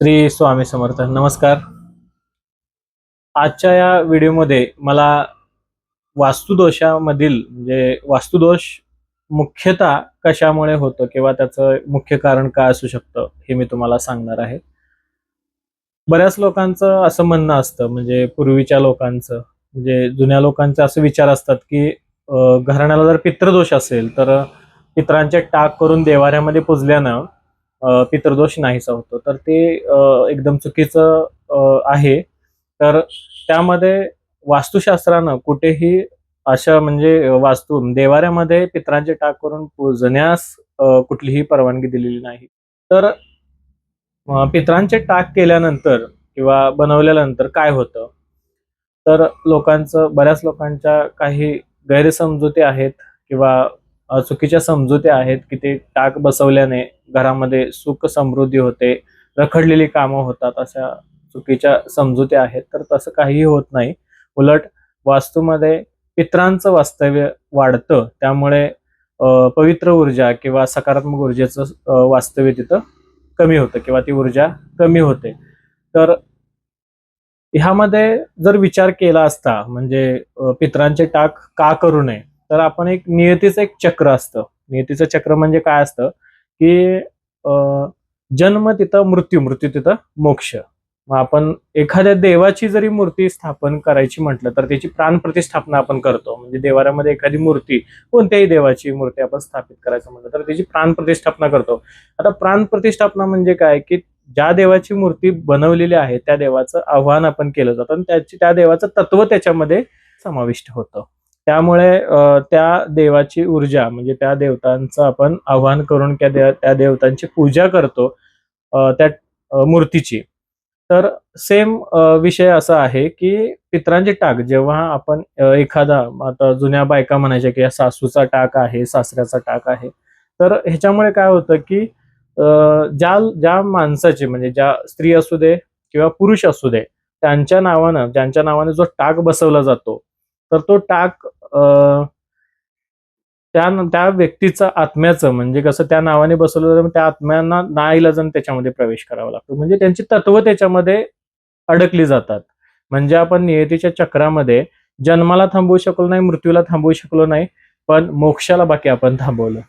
श्री स्वामी समर्थ. नमस्कार. आजच्या या व्हिडिओमध्ये मला वास्तुदोषामधील म्हणजे वास्तुदोष मुख्यतः कशामुळे होतं किंवा त्याचं मुख्य कारण काय असू शकतं हे मी तुम्हाला सांगणार आहे. बऱ्याच लोकांचं असं म्हणणं असतं म्हणजे पूर्वीच्या लोकांचं म्हणजे जुन्या लोकांचे असे विचार असतात की घराण्याला जर पितृदोष असेल तर पितरांचे टाक करून देवाऱ्यामध्ये पुजल्यानं पितृदोष नाहीसा होतो तर ते एकदम चुकीचं आहे. तर त्यामध्ये वास्तुशास्त्रानं कुठेही अशा म्हणजे वास्तू देवाऱ्यामध्ये पित्रांचे टाक करून पूजण्यास कुठलीही परवानगी दिलेली नाही. तर पित्रांचे टाक केल्यानंतर किंवा बनवल्यानंतर काय होतं? तर लोकांचं बऱ्याच लोकांच्या काही गैरसमजुती आहेत किंवा चुकीच्या समजुत्या आहेत की ते टाक बसवल्याने घरामध्ये सुख समृद्धी होते रखडलेली कामं होतात अशा चुकीच्या समजुत्या आहेत. तर तसं काहीही होत नाही. उलट वास्तूमध्ये पित्रांचं वास्तव्य वाढतं. त्यामुळे पवित्र ऊर्जा किंवा सकारात्मक ऊर्जेचं वास्तव्य तिथं कमी होतं किंवा ती ऊर्जा कमी होते. तर ह्यामध्ये जर विचार केला असता म्हणजे पित्रांचे टाक का करू नये? तर आपण एक नियतीचं एक चक्र असतं. नियतीचं चक्र म्हणजे काय असतं? की जन्म तिथं मृत्यू मृत्यू तिथं मोक्ष. मग आपण एखाद्या देवाची जरी मूर्ती स्थापन करायची म्हटलं तर त्याची प्राण प्रतिष्ठापना आपण करतो. म्हणजे देवाऱ्यामध्ये एखादी मूर्ती कोणत्याही देवाची मूर्ती आपण स्थापित करायचं म्हटलं तर त्याची प्राण प्रतिष्ठापना करतो. आता प्राण प्रतिष्ठापना म्हणजे काय? की ज्या देवाची मूर्ती बनवलेली आहे त्या देवाचं आव्हान आपण केलं जातं आणि त्याची त्या देवाचं तत्व त्याच्यामध्ये समाविष्ट होतं. त्यामुळे त्या देवाची ऊर्जा म्हणजे त्या देवतांचं आपण आव्हान करून त्या त्या देवतांची पूजा करतो त्या मूर्तीची. तर सेम विषय असा आहे की पित्रांची टाक जेव्हा आपण एखादा आता जुन्या बायका म्हणायच्या की सासूचा टाक आहे सासऱ्याचा टाक आहे तर ह्याच्यामुळे काय होतं की ज्या ज्या माणसाचे म्हणजे ज्या स्त्री असू दे किंवा पुरुष असू दे त्यांच्या नावानं ज्यांच्या नावाने जो टाक बसवला जातो तर तो टाक त्या त्या व्यक्तीचं आत्म्याचं म्हणजे कसं त्या नावाने बसवलं तर त्या आत्म्यांना नाईलाजन त्याच्यामध्ये प्रवेश करावा लागतो. म्हणजे त्यांची तत्व त्याच्यामध्ये अडकली जातात. म्हणजे आपण नियतीच्या चक्रामध्ये जन्माला थांबवू शकलो नाही मृत्यूला थांबवू शकलो नाही पण मोक्षाला बाकी आपण थांबवलं.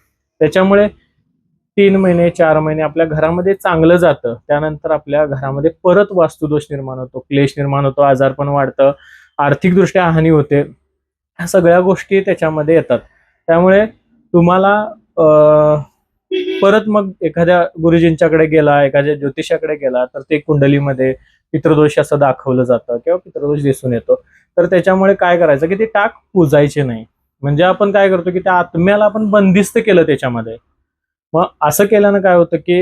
त्याच्यामुळे तीन महिने चार महिने आपल्या घरामध्ये चांगलं जातं. त्यानंतर आपल्या घरामध्ये परत वास्तुदोष निर्माण होतो क्लेश निर्माण होतो आजारपण वाढतं. आर्थिकदृष्ट्या हानी होते ह्या सगळ्या गोष्टी त्याच्यामध्ये येतात. त्यामुळे तुम्हाला परत मग एखाद्या गुरुजींच्याकडे गेला एखाद्या ज्योतिषाकडे गेला तर ते कुंडलीमध्ये पितृदोष असं दाखवलं जातं किंवा पितृदोष दिसून येतो. तर त्याच्यामुळे काय करायचं की ते टाक पुजायचे नाही. म्हणजे आपण काय करतो की त्या आत्म्याला आपण बंदिस्त केलं त्याच्यामध्ये. मग असं केल्यानं काय होतं की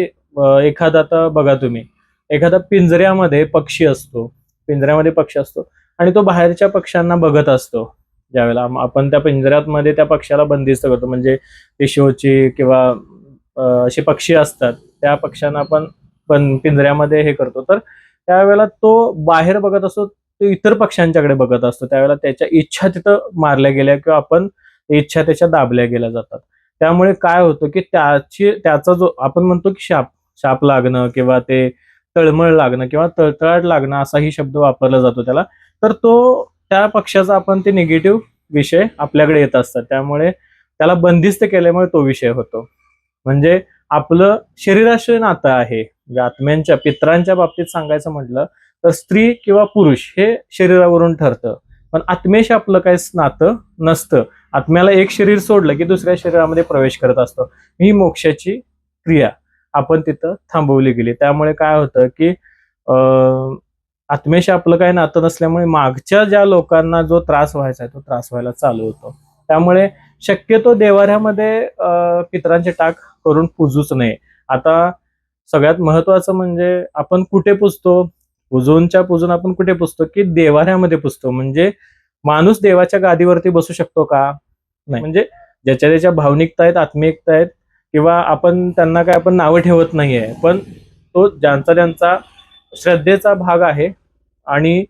एखादा आता बघा तुम्ही एखादा पिंजऱ्यामध्ये पक्षी असतो. पिंजऱ्यामध्ये पक्षी असतो. आणि तो बाहेरच्या पक्ष्यांना बघत असतो. ज्यावेळेला आपण त्या पिंजऱ्यात मध्ये त्या पक्ष्याला बंदिस्त करतो. म्हणजे ते किंवा असे पक्षी असतात त्या पक्ष्यांना आपण पण पिंजऱ्यामध्ये हे करतो. तर त्यावेळेला तो बाहेर बघत असतो तो इतर पक्ष्यांच्याकडे बघत असतो. त्यावेळेला त्याच्या इच्छा तिथं मारल्या गेल्या किंवा आपण इच्छा त्याच्या दाबल्या गेल्या जातात. त्यामुळे काय होतं की त्याची त्याचा जो आपण म्हणतो की शाप शाप लागणं किंवा ते तळमळ लागणं किंवा तळतळाट लागणं असाही शब्द वापरला जातो त्याला. तर तो त्या पक्षाचा आपण ते निगेटिव्ह विषय आपल्याकडे येत असतात. त्यामुळे त्याला बंदिस्त केल्यामुळे तो विषय होतो. म्हणजे आपलं शरीराशी नातं आहे म्हणजे आत्म्यांच्या पित्रांच्या बाबतीत सांगायचं म्हटलं तर स्त्री किंवा पुरुष हे शरीरावरून ठरतं. पण आत्म्याशी आपलं काही नातं नसतं. आत्म्याला एक शरीर सोडलं की दुसऱ्या शरीरामध्ये प्रवेश करत असतो. ही मोक्षाची क्रिया आपण तिथं थांबवली गेली. त्यामुळे काय होतं की आत्म्याशी आत्मेशी आपलं काही नातं नसल्यामुळे मागच्या ज्या लोकांना जो त्रास व्हायचा आहे तो त्रास व्हायला चालू होतो. त्यामुळे शक्यतो देवाऱ्यामध्ये अं, पितरांचे टाक करून पूजूच नये. आता सगळ्यात महत्वाचं म्हणजे आपण कुठे पुजतो? पूजूनच्या पूजून आपण कुठे पुजतो? की देवाऱ्यामध्ये पुजतो. म्हणजे माणूस देवाच्या गादीवरती बसू शकतो का? नाही. म्हणजे ज्याच्या ज्याच्या भावनिकता आहेत आत्मिकता आहेत किंवा आपण त्यांना काय आपण नावं ठेवत नाहीये. पण तो ज्यांचा ज्यांचा श्रद्धेचा भाग आहे आणि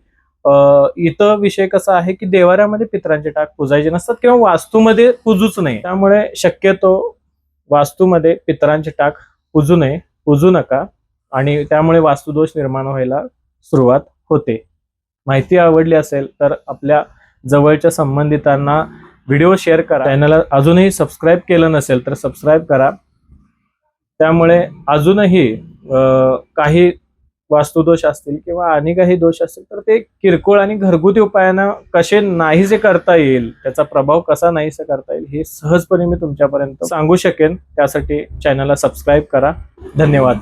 इथं विषय कसा आहे की देवाऱ्यामध्ये पित्रांचे टाक पुजायचे नसतात किंवा वास्तूमध्ये पूजूच नाही त्यामुळे शक्यतो वास्तूमध्ये पित्रांचे टाक पूजू नये पूजू नका आणि त्यामुळे वास्तुदोष निर्माण व्हायला सुरुवात होते. माहिती आवडली असेल तर आपल्या जवळच्या संबंधितांना व्हिडिओ शेअर करा. चॅनलला अजूनही सबस्क्राईब केलं नसेल तर सबस्क्राईब करा. त्यामुळे अजूनही काही वास्तुदोष असतील किंवा आणि काही दोष असतील तर ते किरकोळ आणि घरगुती उपायानं कसे नाहीसे करता येईल त्याचा प्रभाव कसा नाहीसा करता येईल हे सहजपणे मी तुमच्यापर्यंत सांगू शकेन. त्यासाठी चॅनलला सबस्क्राईब करा. धन्यवाद.